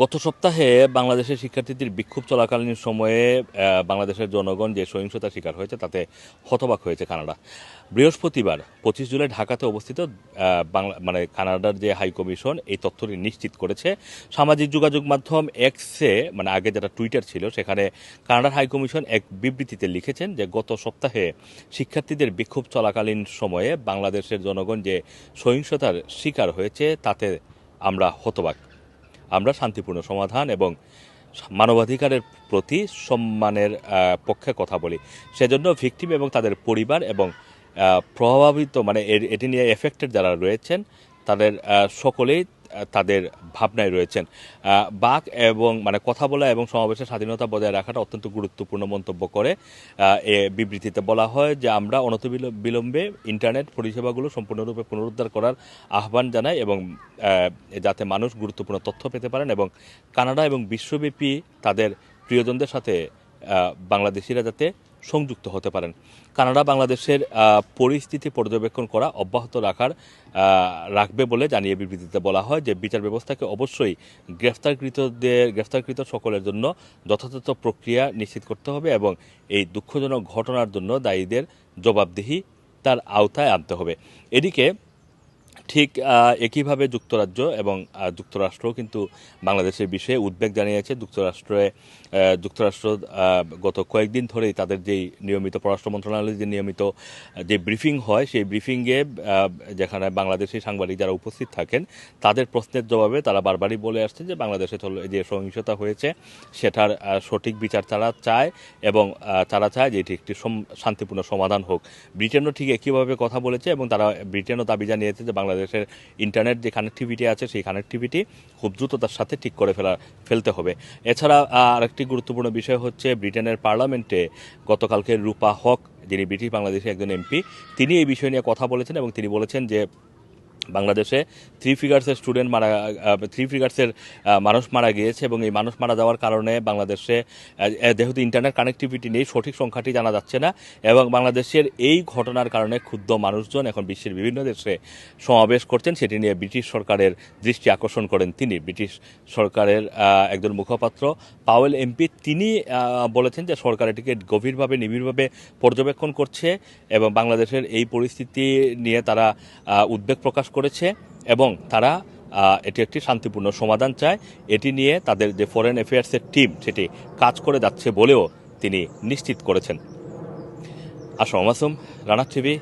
গত সপ্তাহে বাংলাদেশের শিক্ষার্থীদের বিক্ষোভ চলাকালীন সময়ে বাংলাদেশের জনগণ যে সহিংসতার শিকার হয়েছে তাতে হতবাক হয়েছে কানাডা। বৃহস্পতিবার পঁচিশ জুলাই ঢাকাতে অবস্থিত বাংলা মানে কানাডার যে হাই কমিশন এই তথ্যটি নিশ্চিত করেছে। সামাজিক যোগাযোগ মাধ্যম এক্সে মানে আগে যেটা টুইটার ছিল, সেখানে কানাডার হাই কমিশন এক বিবৃতিতে লিখেছেন যে গত সপ্তাহে শিক্ষার্থীদের বিক্ষোভ চলাকালীন সময়ে বাংলাদেশের জনগণ যে সহিংসতার শিকার হয়েছে তাতে আমরা হতবাক। আমরা শান্তিপূর্ণ সমাধান এবং মানবাধিকারের প্রতি সম্মানের পক্ষে কথা বলি। সেজন্য ভিকটিম এবং তাদের পরিবার এবং প্রভাবিত মানে এটি নিয়ে এফেক্টেড যারা রয়েছেন, তাদের সকলেই তাদের ভাবনায় রয়েছেন। বাক এবং মানে কথা বলা এবং সমাবেশের স্বাধীনতা বজায় রাখাটা অত্যন্ত গুরুত্বপূর্ণ মন্তব্য করে এ বিবৃতিতে বলা হয় যে আমরা অনতিবিল- বিলম্বে ইন্টারনেট পরিষেবাগুলো সম্পূর্ণরূপে পুনরুদ্ধার করার আহ্বান জানাই এবং যাতে মানুষ গুরুত্বপূর্ণ তথ্য পেতে পারেন এবং কানাডা এবং বিশ্বব্যাপী তাদের প্রিয়জনদের সাথে বাংলাদেশিরা যাতে সংযুক্ত হতে পারেন। কানাডা বাংলাদেশের পরিস্থিতি পর্যবেক্ষণ করা অব্যাহত রাখার রাখবে বলে জানিয়ে বিবৃতিতে বলা হয় যে বিচার ব্যবস্থাকে অবশ্যই গ্রেফতারকৃতদের, গ্রেফতারকৃত সকলের জন্য যথাযথ প্রক্রিয়া নিশ্চিত করতে হবে এবং এই দুঃখজনক ঘটনার জন্য দায়ীদের জবাবদিহি তার আওতায় আনতে হবে। এদিকে ঠিক একইভাবে যুক্তরাজ্য এবং যুক্তরাষ্ট্র কিন্তু বাংলাদেশের বিষয়ে উদ্বেগ জানিয়েছে। যুক্তরাষ্ট্রে যুক্তরাষ্ট্র গত কয়েকদিন ধরেই তাদের যেই নিয়মিত পররাষ্ট্র মন্ত্রণালয়ের যে নিয়মিত, যে ব্রিফিং হয়, সেই ব্রিফিংয়ে যেখানে বাংলাদেশি সাংবাদিক যারা উপস্থিত থাকেন, তাদের প্রশ্নের জবাবে তারা বারবারই বলে আসছে যে বাংলাদেশে যে সহিংসতা হয়েছে, সেটার সঠিক বিচার তারা চায় এবং তারা চায় যে এটি একটি শান্তিপূর্ণ সমাধান হোক। ব্রিটেনও ঠিক একইভাবে কথা বলেছে এবং তারা, ব্রিটেনও দাবি জানিয়েছে যে বাংলাদেশের ইন্টারনেট যে কানেক্টিভিটি আছে, সেই কানেক্টিভিটি খুব দ্রুততার সাথে ঠিক করে ফেলা, ফেলতে হবে। এছাড়া আরেকটি গুরুত্বপূর্ণ বিষয় হচ্ছে ব্রিটেনের পার্লামেন্টে গতকালকে রূপা হক, যিনি ব্রিটিশ বাংলাদেশের একজন এমপি, তিনি এই বিষয় নিয়ে কথা বলেছেন এবং তিনি বলেছেন যে বাংলাদেশে থ্রি ফিগার্সের স্টুডেন্ট মারা থ্রি ফিগার্সের মানুষ মারা গিয়েছে এবং এই মানুষ মারা যাওয়ার কারণে বাংলাদেশে যেহেতু ইন্টারনেট কানেক্টিভিটি নেই, সঠিক সংখ্যাটি জানা যাচ্ছে না এবং বাংলাদেশের এই ঘটনার কারণে ক্ষুদ্র মানুষজন এখন বিশ্বের বিভিন্ন দেশে সমাবেশ করছেন। সেটি নিয়ে ব্রিটিশ সরকারের দৃষ্টি আকর্ষণ করেন তিনি। ব্রিটিশ সরকারের একজন মুখপাত্র পাওয়েল এমপি, তিনি বলেছেন যে সরকার এটিকে গভীরভাবে, নিবিড়ভাবে পর্যবেক্ষণ করছে এবং বাংলাদেশের এই পরিস্থিতি নিয়ে তারা উদ্বেগ প্রকাশ করেছে এবং তারা এটি একটি শান্তিপূর্ণ সমাধান চায়। এটি নিয়ে তাদের যে ফরেন অ্যাফেয়ার্সের টিম সেটি কাজ করে যাচ্ছে বলেও তিনি নিশ্চিত করেছেন। আসম মাসুম রানা টিভি